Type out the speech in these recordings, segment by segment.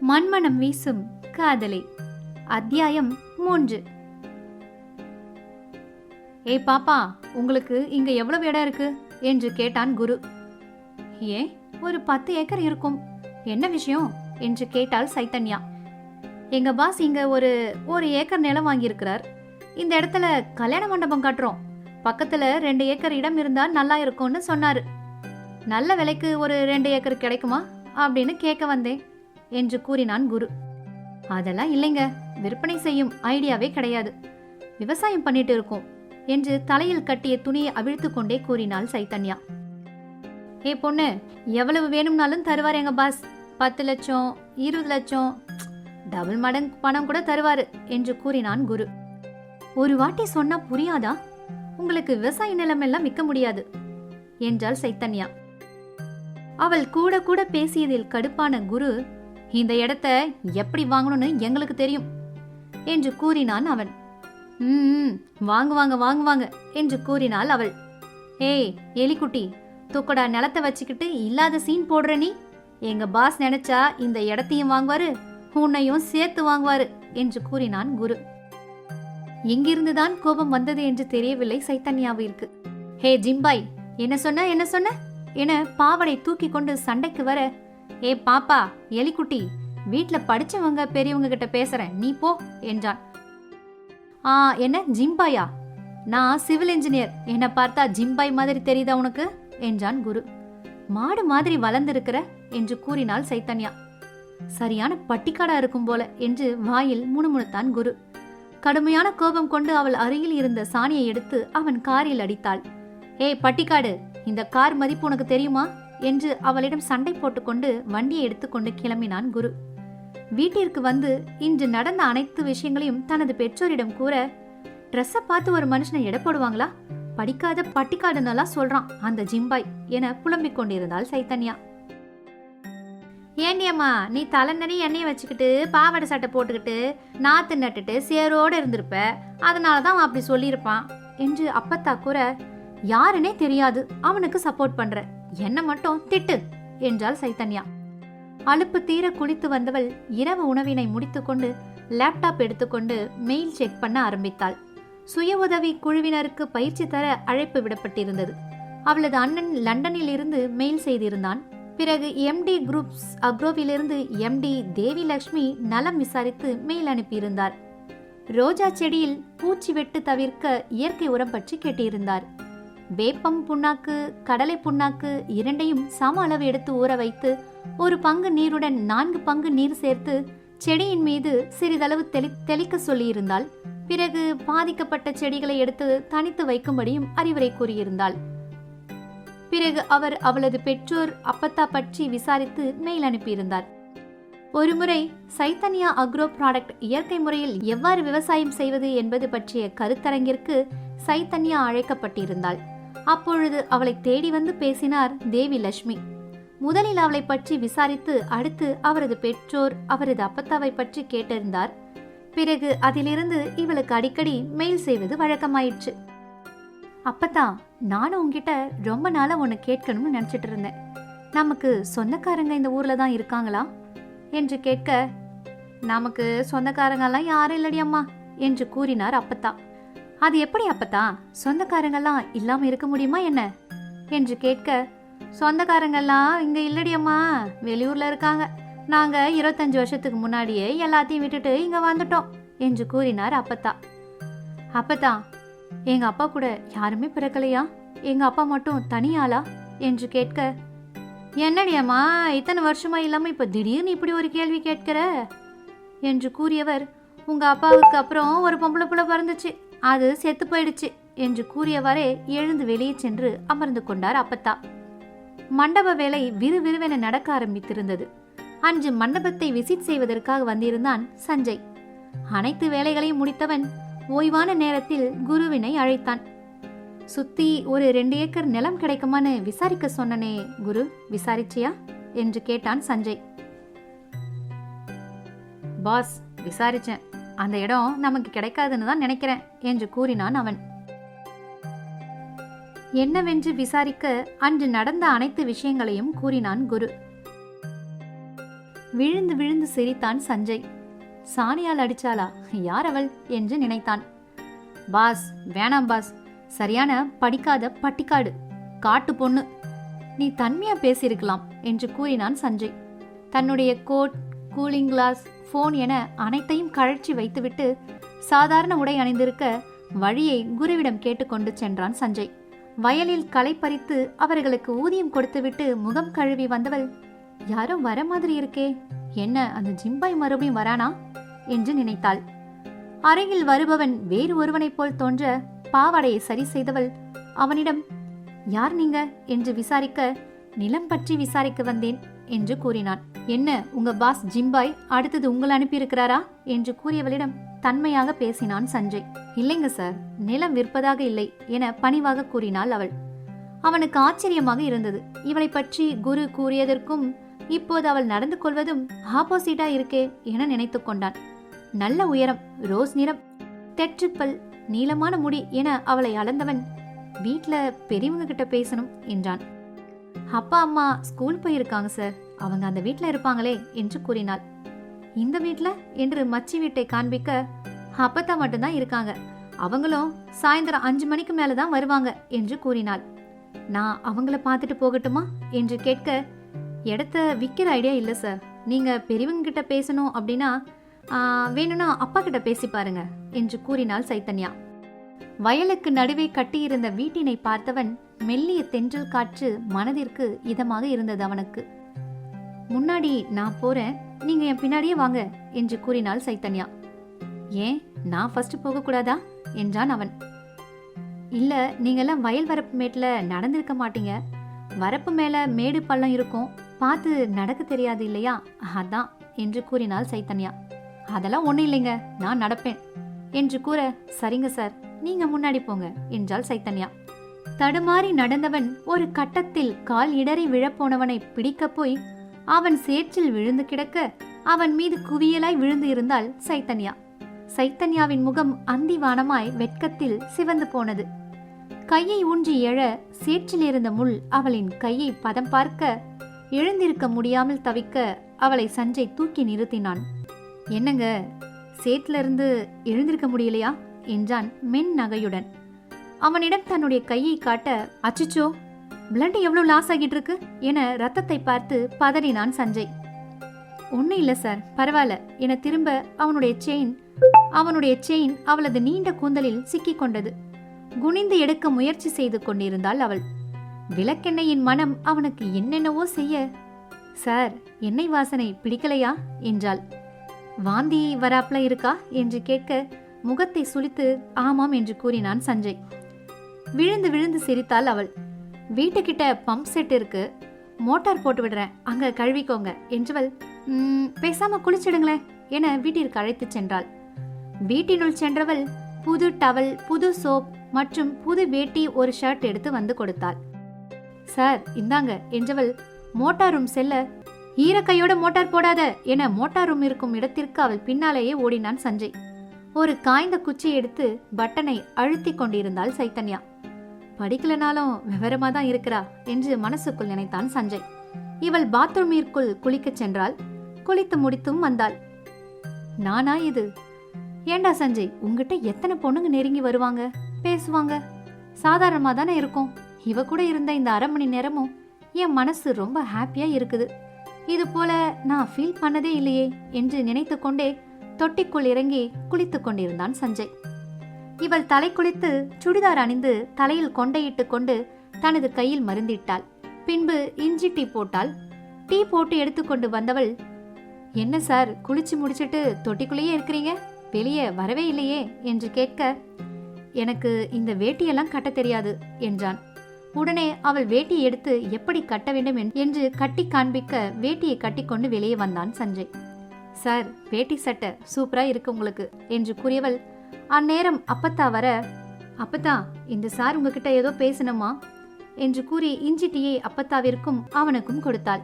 மண்மணம் வீசும் காதலி. அத்தியாயம் மூன்று. ஏய் பாப்பா உங்களுக்கு இங்க எவ்வளவு இடம் இருக்கு? என்று கேட்டான் குரு. ஏன் ஒரு பத்து ஏக்கர் இருக்கும். என்ன விஷயம்? என்று கேட்டாள் சைத்தன்யா. எங்க பாஸ் இங்க ஒரு ஒரு ஏக்கர் நிலம் வாங்கியிருக்கிறார். இந்த இடத்துல கல்யாண மண்டபம் கட்டுறோம். பக்கத்துல ரெண்டு ஏக்கர் இடம் இருந்தா நல்லா இருக்கும்னு சொன்னாரு. நல்ல விலைக்கு ஒரு ரெண்டு ஏக்கர் கிடைக்குமா? அப்படின்னு கேட்க வந்தேன். என்று கூறினான் குரு. அதெல்லாம் இல்லைங்க. விற்பனை செய்யும் ஐடியாவே கிடையாது. விவசாயம் பண்ணிட்டு இருக்கோம் என்று தலையில் கட்டிய துணியை அவிழ்த்து கொண்டே கூறினாள் சைத்தன்யா ஏ பொண்ணு எவ்வளவு வேணும்னாலும் தருவார் எங்க பாஸ். பத்து லட்சம் இருபது லட்சம் டபுள் மடங்கு பணம் கூட தருவாரு என்று கூறினான் குரு. ஒரு வாட்டி சொன்னா புரியாதா? உங்களுக்கு விவசாய நிலம் எல்லாம் விற்க முடியாது என்றாள் சைத்தன்யா அவள் கூட கூட பேசியதில் கடுப்பான குரு இந்த இடத்த எப்படி வாங்கணும்னு எங்களுக்கு தெரியும் என்று கூறினான் அவன். ம் வாங்குவாங்க வாங்குவாங்க என்று கூறினாள் அவள். ஏய் எலிக்குட்டி தூக்கடா நிலத்தை வச்சுக்கிட்டு இல்லாத சீன் போடுற நீ? எங்க பாஸ் நினைச்சா இந்த இடத்தையும் வாங்குவாரு உன்னையும் சேர்த்து வாங்குவாரு என்று கூறினான் குரு. எங்கிருந்துதான் கோபம் வந்தது என்று தெரியவில்லை சைத்தன்யாவிற்கு. ஹே ஜிம்பாய் என்ன சொன்ன என்ன சொன்ன? என பாவடை தூக்கி கொண்டு சண்டைக்கு வர ஏ பாப்பா எலிக்குட்டி வீட்டில் படிச்சவங்க பெரியவங்க கிட்ட பேசுறேன். நீ போ என்றான். ஆ என்ன ஜிம்பாயா? நான் சிவில் இன்ஜினியர். என்ன பார்த்தா ஜிம்பாய் மாதிரி தெரியுதா உனக்கு? என்றான் குரு. மாடு மாதிரி வளர்ந்திருக்கிற என்று கூறினாள் சைத்தன்யா. சரியான பட்டிக்காடா இருக்கும் போல என்று வாயில் முணுமுணுத்தான் குரு. கடுமையான கோபம் கொண்டு அவள் அருகில் இருந்த சாணியை எடுத்து அவன் காரில் அடித்தாள். ஏய் பட்டிக்காடு இந்த கார் மதிப்பு உனக்கு தெரியுமா? என்று அவளிடம் சண்டை போட்டுக்கொண்டு வண்டியை எடுத்துக்கொண்டு கிளம்பினான் குரு. வீட்டிற்கு வந்து இன்று நடந்த அனைத்து விஷயங்களையும் தனது பெற்றோரிடம் கூற ட்ரெஸ்ஸை பார்த்து ஒரு மனுஷனை எடை போடுவாங்களா? படிக்காத பட்டிக்காடுன்னெல்லாம் சொல்றான் அந்த ஜிம்பாய் என புலம்பிக் கொண்டிருந்தாள் சைத்தன்யா. ஏண்டியம்மா நீ தலைநறி எண்ணெயை வச்சுக்கிட்டு பாவாடை சட்டை போட்டுக்கிட்டு நாத்து நட்டுட்டு சேரோடு இருந்திருப்ப அதனால தான் அவன் அப்படி சொல்லியிருப்பான் என்று அப்பத்தா கூற யாருன்னே தெரியாது அவனுக்கு சப்போர்ட் பண்ற என்ன மட்டும்? திட்டு! என்றாள் சைத்தன்யா அலுப்பு தீர குளித்து வந்தவள் இரவு உணவினை முடித்துக்கொண்டு லேப்டாப் எடுத்துக்கொண்டு மெயில் செக் பண்ண ஆரம்பித்தாள். சுய உதவி குழுவினருக்கு பயிற்சி தர அழைப்பு விடப்பட்டிருந்தது. அவளது அண்ணன் லண்டனில் இருந்து மெயில் செய்திருந்தான். பிறகு எம்டி குரூப்ஸ் அக்ரோவிலிருந்து எம்டி தேவி லட்சுமி நலம் விசாரித்து மெயில் அனுப்பியிருந்தார். ரோஜா செடியில் பூச்சி வெட்டு தவிர்க்க இயற்கை உரம் பற்றி கேட்டிருந்தார். வேப்பம் புண்ணாக்கு கடலை புண்ணாக்கு இரண்டையும் சம அளவு எடுத்து ஊற வைத்து ஒரு பங்கு நீருடன் நான்கு பங்கு நீர் சேர்த்து செடியின் மீது சிறிதளவு தெளி தெளிக்க சொல்லியிருந்தால் பிறகு பாதிக்கப்பட்ட செடிகளை எடுத்து தனித்து வைக்கும்படியும் அறிவுரை கூறியிருந்தாள். பிறகு அவர் அவளது பெற்றோர் அப்பத்தா பற்றி விசாரித்து மெயில் அனுப்பியிருந்தார். ஒருமுறை சைத்தன்யா அக்ரோ ப்ராடக்ட் இயற்கை முறையில் எவ்வாறு விவசாயம் செய்வது என்பது பற்றிய கருத்தரங்கிற்கு சைத்தன்யா அழைக்கப்பட்டிருந்தாள். அப்பொழுது அவளை தேடி வந்து பேசினார் தேவி லட்சுமி. முதலில் அவளை பற்றி விசாரித்து அடுத்து அவரது பெற்றோர் அவரது அப்பத்தாவை பற்றி கேட்டிருந்தார் பிறகு அதிலிருந்து இவளுக்கு அடிக்கடி மெயில் செய்வது வழக்கமாயிற்று. அப்பத்தா நானும் உங்ககிட்ட ரொம்ப நாளா உன்னை கேட்கணும்னு நினைச்சிட்டு இருந்தேன். நமக்கு சொந்தக்காரங்க இந்த ஊர்ல தான் இருக்காங்களா? என்று கேட்க நமக்கு சொந்தக்காரங்கெல்லாம் யாரும் இல்லடி அம்மா என்று கூறினார் அப்பத்தா. அது எப்படி அப்பத்தா? சொந்தக்காரங்கெல்லாம் இல்லாம இருக்க முடியுமா என்ன? என்று கேட்க சொந்தக்காரங்கெல்லாம் இங்க இல்லடியம்மா வெளியூர்ல இருக்காங்க. நாங்க இருபத்தஞ்சு வருஷத்துக்கு முன்னாடியே எல்லாத்தையும் விட்டுட்டு இங்க வந்துட்டோம் என்று கூறினார் அப்பத்தா. அப்பத்தா எங்க அப்பா கூட யாருமே பிறக்கலையா? எங்க அப்பா மட்டும் தனியாளா? என்று கேட்க என்னடியம்மா இத்தனை வருஷமா இல்லாம இப்ப திடீர்னு இப்படி ஒரு கேள்வி கேட்கிற? என்று கூறியவர் உங்க அப்பாவுக்கு அப்புறம் ஒரு பொம்பளை புள்ள பிறந்துச்சு. அது செத்து போயிடுச்சு என்று கூறியவாறே எழுந்து வெளியே சென்று அமர்ந்து கொண்டார் அப்பத்தா. மண்டப வேலை விறுவிறுவென நடக்க ஆரம்பித்திருந்தது. அன்று மண்டபத்தை விசிட் செய்வதற்காக வந்திருந்தான் சஞ்சய். அனைத்து வேலைகளையும் முடித்தவன் ஓய்வான நேரத்தில் குருவினை அழைத்தான். சுத்தி ஒரு ரெண்டு ஏக்கர் நிலம் கிடைக்குமான்னு விசாரிக்க சொன்னனே குரு விசாரிச்சியா? என்று கேட்டான் சஞ்சய். பாஸ் விசாரிச்சேன். அந்த இடம் நமக்கு கிடைக்காதுன்னு தான் நினைக்கிறேன் என்று கூறினான் அவன். என்னவென்று விசாரிக்க அன்று நடந்த அனைத்து விஷயங்களையும் கூறினான் குரு. விழுந்து விழுந்து சிரித்தான் சஞ்சய். சாணியால் அடிச்சாளா? யார் அவள்? என்று நினைத்தான். பாஸ் வேணாம் பாஸ். சரியான படிக்காத பட்டிக்காடு. காட்டு பொண்ணு. நீ தன்மையா பேசியிருக்கலாம் என்று கூறினான் சஞ்சய். தன்னுடைய கோட் கூலிங் கிளாஸ் ஃபோன் என அனைத்தையும் கழற்றி வைத்துவிட்டு சாதாரண உடை அணிந்திருக்க வழியை குருவிடம் கேட்டுக்கொண்டு சென்றான் சஞ்சய். வயலில் களை பறித்து அவர்களுக்கு ஊதியம் கொடுத்துவிட்டு முகம் கழுவி வந்தவள் யாரோ வர மாதிரி இருக்கே என்ன அந்த ஜிம்பாய் மறுபடியும் வரானா? என்று நினைத்தாள். அருகில் வருபவன் வேறு ஒருவனைப் போல் தோன்ற பாவாடையை சரி செய்தவள் அவனிடம் யார் நீங்க? என்று விசாரிக்க நிலம் பற்றி விசாரிக்க வந்தேன். என்று கூறினான். என்ன உங்க பாஸ் ஜிம்பாய் அடுத்தது உங்களை அனுப்பியிருக்கிறாரா? என்று கூறியவளிடம் தன்மையாக பேசினான் சஞ்சய். இல்லைங்க சார். நிலம் விற்பதாக இல்லை என பணிவாக கூறினாள் அவள். அவனுக்கு ஆச்சரியமாக இருந்தது. இவளை பற்றி குரு கூறியதற்கும் இப்போது அவள் நடந்து கொள்வதும் ஆப்போசிட்டா இருக்கே என நினைத்து கொண்டான். நல்ல உயரம் ரோஸ் நிறம் தெற்றுப்பல் நீளமான முடி என அவளை அளந்தவன் வீட்ல பெரியவங்க கிட்ட பேசணும் என்றான். அப்பா அம்மா ஸ்கூல் போயிருக்காங்க சார் அவங்க அந்த வீட்டில் இருப்பாங்களே என்று கூறினாள். இந்த வீட்டில் என்று மச்சி வீட்டை காண்பிக்க அப்பத்தா மட்டும்தான் இருக்காங்க. அவங்களும் சாயந்தரம் அஞ்சு மணிக்கு மேலே தான் வருவாங்க என்று கூறினாள். நான் அவங்கள பார்த்துட்டு போகட்டுமா என்று கேட்க இடத்த விற்கிற ஐடியா இல்லை சார் நீங்கள் பெரியவங்க கிட்ட பேசணும் அப்படின்னா வேணும்னா அப்பா கிட்ட பேசி பாருங்க என்று கூறினாள் சைத்தன்யா. வயலுக்கு நடுவே கட்டியிருந்த வீட்டினை பார்த்தவன் மெல்லிய தென்றல் காற்று மனதிற்கு இதமாக இருந்தது அவனுக்கு. முன்னாடி நான் போறேன். நீங்க என் பின்னாடியே வாங்க என்று கூறினாள் சைத்தன்யா ஏன்? நான் ஃபர்ஸ்ட் போகக்கூடாதா என்றான் அவன். இல்ல நீங்கெல்லாம் வயல் வரப்பு மேட்ல நடந்திருக்க மாட்டீங்க. வரப்பு மேல மேடு பள்ளம் இருக்கும். பார்த்து நடக்க தெரியாது இல்லையா? அதான் என்று கூறினாள் சைத்தன்யா அதெல்லாம் ஒன்றும் இல்லைங்க. நான் நடப்பேன். என்று கூற சரிங்க சார். நீங்க முன்னாடி போங்க என்றாள் சைத்தன்யா தடுமாறி நடந்தவன் ஒரு கட்டத்தில் கால் இடறி விழப்போனவனை பிடிக்கப் போய் அவன் சேற்றில் விழுந்து கிடக்க அவன் மீது குவியலாய் விழுந்து இருந்தாள் சைத்தன்யா. சைத்தன்யாவின் முகம் அந்திவானமாய் வெட்கத்தில் சிவந்து போனது. கையை ஊன்றி எழ சேற்றில் இருந்த முள் அவளின் கையை பதம் பார்க்க எழுந்திருக்க முடியாமல் தவிக்க அவளை சஞ்சய் தூக்கி நிறுத்தினான். என்னங்க? சேற்றிலிருந்து எழுந்திருக்க முடியலையா? என்றான் மென் நகையுடன். அவனிடம் தன்னுடைய கையை காட்ட அச்சுச்சோ பிளட் எவ்வளவு லாஸ் ஆகிட்டு இருக்கு என ரத்தத்தை பார்த்து பதறினான் சஞ்சய். ஒன்னும் இல்ல சார் பரவாயில்ல. என திரும்ப அவனுடைய செயின் அவனுடைய செயின் அவளது நீண்ட கூந்தலில் சிக்கிக் கொண்டது. குனிந்து எடுக்க முயற்சி செய்து கொண்டிருந்தாள் அவள். விளக்கெண்ணையின் மனம் அவனுக்கு என்னென்னவோ செய்ய சார் எண்ணெய் வாசனை பிடிக்கலையா? என்றாள். வாந்தி வராப்ல இருக்கா? என்று கேட்க முகத்தை சுளித்து ஆமாம் என்று கூறினான் சஞ்சய். விழுந்து விழுந்து சிரித்தாள் அவள். வீட்டுக்கிட்ட பம்ப் செட் இருக்கு. மோட்டார் போட்டு விடுறேன். அங்க கழுவிக்கோங்க. என்றவள் பேசாம குளிச்சிடுங்களேன் என வீட்டிற்கு அழைத்து சென்றாள். வீட்டினுள் சென்றவள் புது டவல் புது சோப் மற்றும் புது வேட்டி ஒரு ஷர்ட் எடுத்து வந்து கொடுத்தாள். சார் இந்தாங்க என்றவள் மோட்டார் ரூம் செல்ல ஈரக்கையோட மோட்டார் போடாத என மோட்டார் ரூம் இருக்கும் இடத்திற்கு அவள் பின்னாலேயே ஓடினான் சஞ்சய். ஒரு காய்ந்த குச்சி எடுத்து பட்டனை அழுத்தி கொண்டிருந்தாள் சைத்தன்யா. படிக்கலனாலும் விவரமா தான் இருக்கிறா என்று மனசுக்குள் நினைத்தான் சஞ்சய். இவள் பாத்ரூமிற்குள் குளிக்கச் சென்றாள். குளித்து முடித்தும் வந்தாள். நானா இது? ஏண்டா சஞ்சய் உங்ககிட்ட எத்தனை பொண்ணுங்க நெருங்கி வருவாங்க? பேசுவாங்க? சாதாரணமா தானே இருக்கும். இவ கூட இருந்த இந்த அரை மணி நேரமும் என் மனசு ரொம்ப ஹாப்பியா இருக்குது. இது போல நான் ஃபீல் பண்ணதே இல்லையே என்று நினைத்து கொண்டே தொட்டிக்குள் இறங்கி குளித்துக் கொண்டிருந்தான் சஞ்சய். இவள் தலை குளித்து சுடிதார் அணிந்து தலையில் கொண்டையிட்டு கொண்டு தனது கையில் மருந்திட்டாள். பின்பு இஞ்சி டீ போட்டாள். டீ போட்டு எடுத்துக்கொண்டு வந்தவள் என்ன சார் குளிச்சு முடிச்சிட்டு தொட்டிக்குள்ளேயே இருக்கிறீங்க? வெளியே வரவே இல்லையே? என்று கேட்க எனக்கு இந்த வேட்டியெல்லாம் கட்ட தெரியாது என்றான். உடனே அவள் வேட்டியை எடுத்து எப்படி கட்ட வேண்டும் என்று கட்டி காண்பிக்க வேட்டியை கட்டிக்கொண்டு வெளியே வந்தான் சஞ்சய். சார் வேட்டி சட்டை சூப்பரா இருக்கு உங்களுக்கு என்று கூறியவள் அந்நேரம் அப்பத்தா வர அப்பத்தா இந்த சார் உங்ககிட்ட ஏதோ பேசணுமா? என்று கூறி இஞ்சி டீயை அப்பத்தாவிற்கும் அவனுக்கும் கொடுத்தாள்.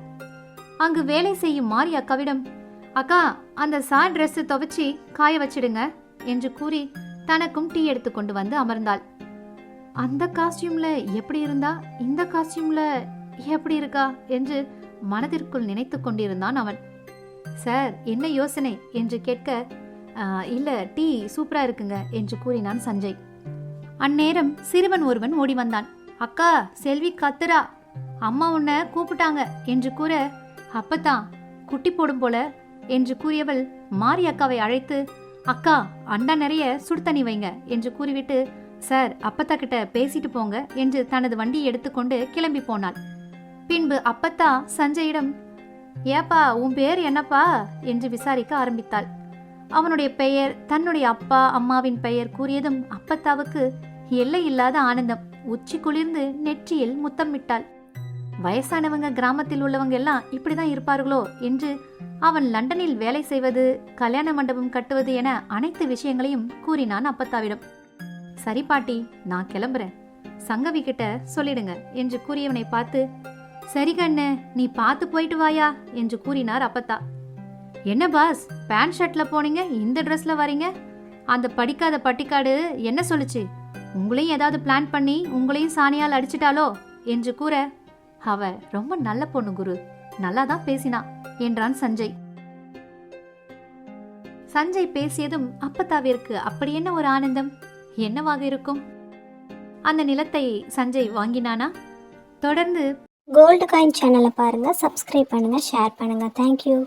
அங்கு வேலை செய்யும் மாரி அக்காவிடம் அக்கா அந்த சார் ட்ரெஸ் துவைச்சி காய வச்சிடுங்க என்று கூறி தனக்கும் டீ எடுத்து கொண்டு வந்து அமர்ந்தாள். அந்த காஸ்டியூம்ல எப்படி இருந்தா இந்த காஸ்டியூம்ல எப்படி இருக்கா? என்று மனதிற்குள் நினைத்து கொண்டிருந்தான் அவன். சார் என்ன யோசனை? என்று கேட்க இல்லை டீ சூப்பராக இருக்குங்க என்று கூறினான் சஞ்சய். அந்நேரம் சிறுவன் ஒருவன் ஓடி வந்தான். அக்கா செல்வி கத்துரா அம்மா உன்னை கூப்பிட்டாங்க என்று கூற அப்பத்தான் குட்டி போடும் போல என்று கூறியவள் மாரி அக்காவை அழைத்து அக்கா அண்டா நிறைய சுடு தண்ணி வைங்க என்று கூறிவிட்டு சார் அப்பத்தா கிட்ட பேசிட்டு போங்க என்று தனது வண்டியை எடுத்துக்கொண்டு கிளம்பி போனாள். பின்பு அப்பத்தா சஞ்சயிடம் ஏப்பா உன் பேர் என்னப்பா? என்று விசாரிக்க ஆரம்பித்தாள். அவனுடைய பெயர் தன்னுடைய அப்பா அம்மாவின் பெயர் கூறியதும் அப்பத்தாவுக்கு எல்லை இல்லாத ஆனந்தம். உச்சி குளிர்ந்து நெற்றியில் முத்தமிட்டாள் வயசானவங்க கிராமத்தில் உள்ளவங்க எல்லாம் இப்படிதான் இருப்பார்களோ என்று அவன் லண்டனில் வேலை செய்வது கல்யாண மண்டபம் கட்டுவது என அனைத்து விஷயங்களையும் கூறினான் அப்பத்தாவிடம். சரி பாட்டி நான் கிளம்புறேன். சங்கவி கிட்ட சொல்லிடுங்க என்று கூறியவனை பார்த்து சரி கண்ணு நீ பார்த்து போயிட்டு வாயா என்று கூறினார் அப்பத்தா. என்ன பாஸ் பேண்ட் ஷர்ட்ல போனீங்க இந்த ட்ரெஸ்ல வரீங்க? அந்த படிக்காத பட்டிக்காடு என்ன சொல்லுச்சு? உங்களையும் ஏதாவது பிளான் பண்ணி உங்களையும் சாணியால் அடிச்சிட்டாலோ? என்று கூற அவ ரொம்ப நல்ல பொண்ணு குரு. நல்லா தான் பேசினா என்றான் சஞ்சய். சஞ்சய் பேசியதும் அப்பத்தாவிற்கு அப்படி என்ன ஒரு ஆனந்தம்? என்னவாக இருக்கும்? அந்த நிலத்தை சஞ்சய் வாங்கினானா? தொடர்ந்து கோல்டு காயின் சேனலை பாருங்கள் சப்ஸ்கிரைப் பண்ணுங்கள் ஷேர் பண்ணுங்கள் தேங்க்யூ